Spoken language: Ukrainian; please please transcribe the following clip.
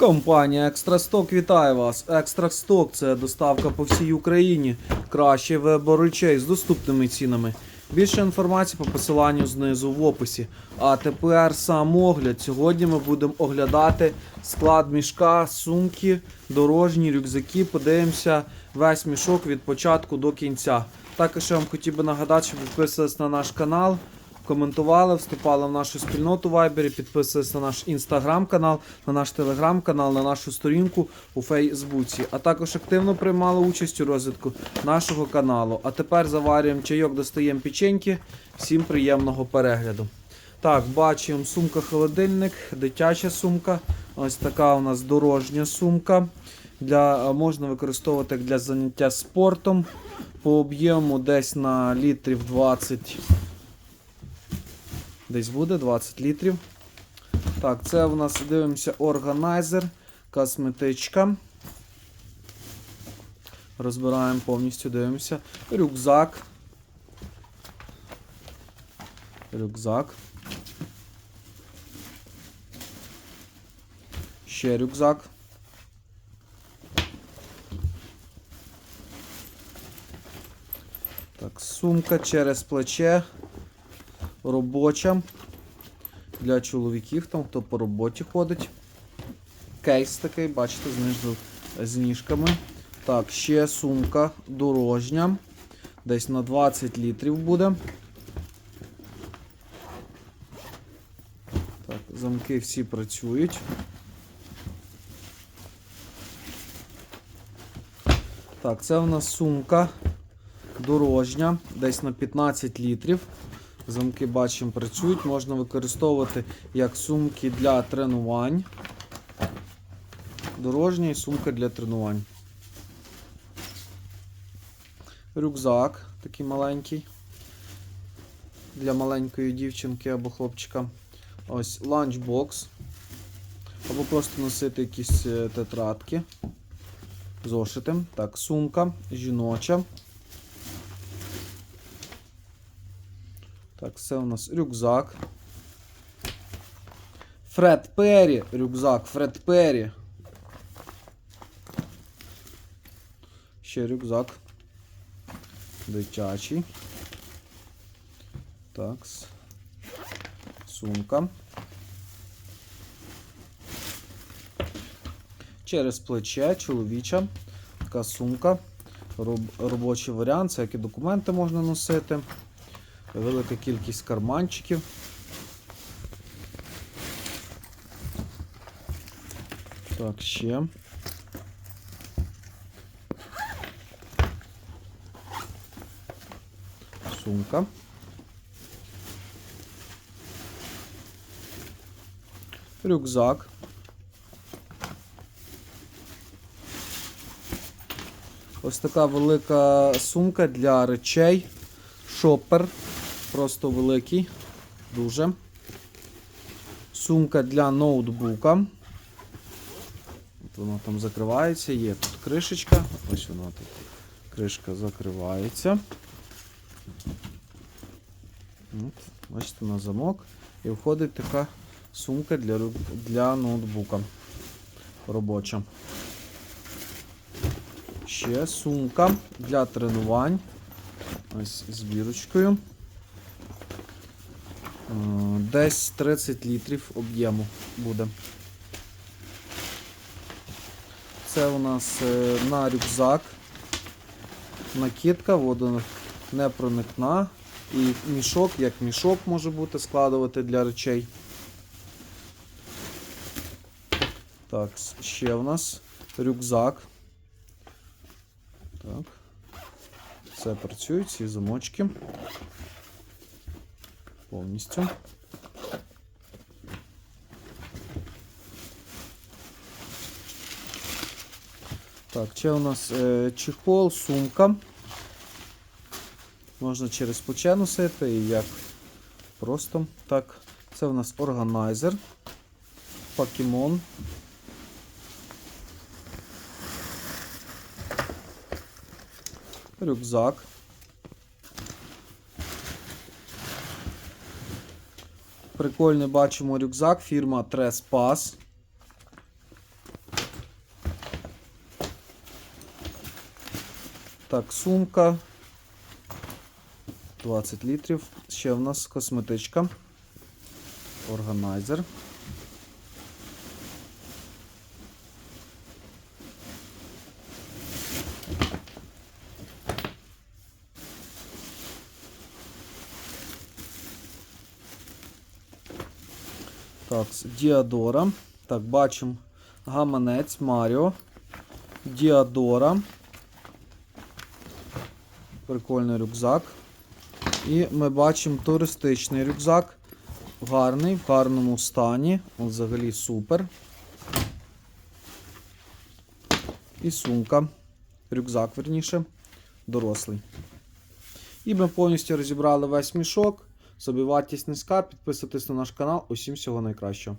Компанія Екстрасток вітає вас. Екстрасток це доставка по всій Україні. Кращий вибор речей з доступними цінами. Більше інформації по посиланню знизу в описі. А тепер сам огляд. Сьогодні ми будемо оглядати склад мішка, сумки, дорожні рюкзаки. Подивимося весь мішок від початку до кінця. Також я вам хотів би нагадати, щоб підписувались на наш канал коментували, вступали в нашу спільноту в Viber, підписувалися на наш інстаграм-канал, на наш телеграм-канал, на нашу сторінку у Фейсбуці, а також активно приймали участь у розвитку нашого каналу. А тепер заварюємо чайок, достаємо печеньки. Всім приємного перегляду. Так, бачимо сумка-холодильник, дитяча сумка. Ось така у нас дорожня сумка. Для, можна використовувати для заняття спортом. По об'єму десь на літрів 20 Десь буде 20 літрів. Так, це у нас дивимося органайзер, косметичка. Розбираємо повністю, дивимося. Рюкзак. Рюкзак. Ще рюкзак. Так, сумка через плече робоча для чоловіків, там хто по роботі ходить. Кейс такий, бачите, знизу з ніжками. Так, ще сумка дорожня. Десь на 20 літрів буде. Так, замки всі працюють. Так, це у нас сумка дорожня, десь на 15 літрів. Замки бачимо працюють, можна використовувати як сумки для тренувань. Дорожня і сумка для тренувань. Рюкзак такий маленький. Для маленької дівчинки або хлопчика. Ось ланчбокс. Або просто носити якісь е, тетрадки. Зошити. Так, сумка жіноча. Так, це у нас рюкзак. Фред Перрі. Рюкзак Фред Перрі. Ще рюкзак. Дитячий. Так. Сумка. Через плече чоловіча. Така сумка. Роб, робочий варіант, це які документи можна носити. Велика кількість карманчиків. Так, ще. Сумка. Рюкзак. Ось така велика сумка для речей. Шопер. Просто великий. Дуже. Сумка для ноутбука. От Вона там закривається. Є тут кришечка. Ось вона тут. Кришка закривається. От, бачите, на замок. І входить така сумка для, для ноутбука. Робоча. Ще сумка для тренувань. Ось з бірочкою. Е, Десь 30 літрів об'єму буде. Це у нас е, на рюкзак. Накидка, вода не. І мішок, як мішок може бути, складувати для речей. Так, ще у нас рюкзак. Так. Все працюють, всі замочки. Повністю. Так, ще у нас е, чехол, сумка. Можна через плече носити і як просто так. Це у нас органайзер, покемон. Рюкзак. Прикольний бачимо рюкзак, фірма Trespass. Так, сумка. 20 літрів. Ще в нас косметичка. Органайзер. Так, Діадора. Так, бачимо гаманець Маріо. Діадора. Прикольний рюкзак. І ми бачимо туристичний рюкзак. Гарний, в гарному стані. От Взагалі супер. І сумка. Рюкзак, верніше, дорослий. І ми повністю розібрали весь мішок. Собівартість низька. Підписуйтесь на наш канал. Усім всього найкращого.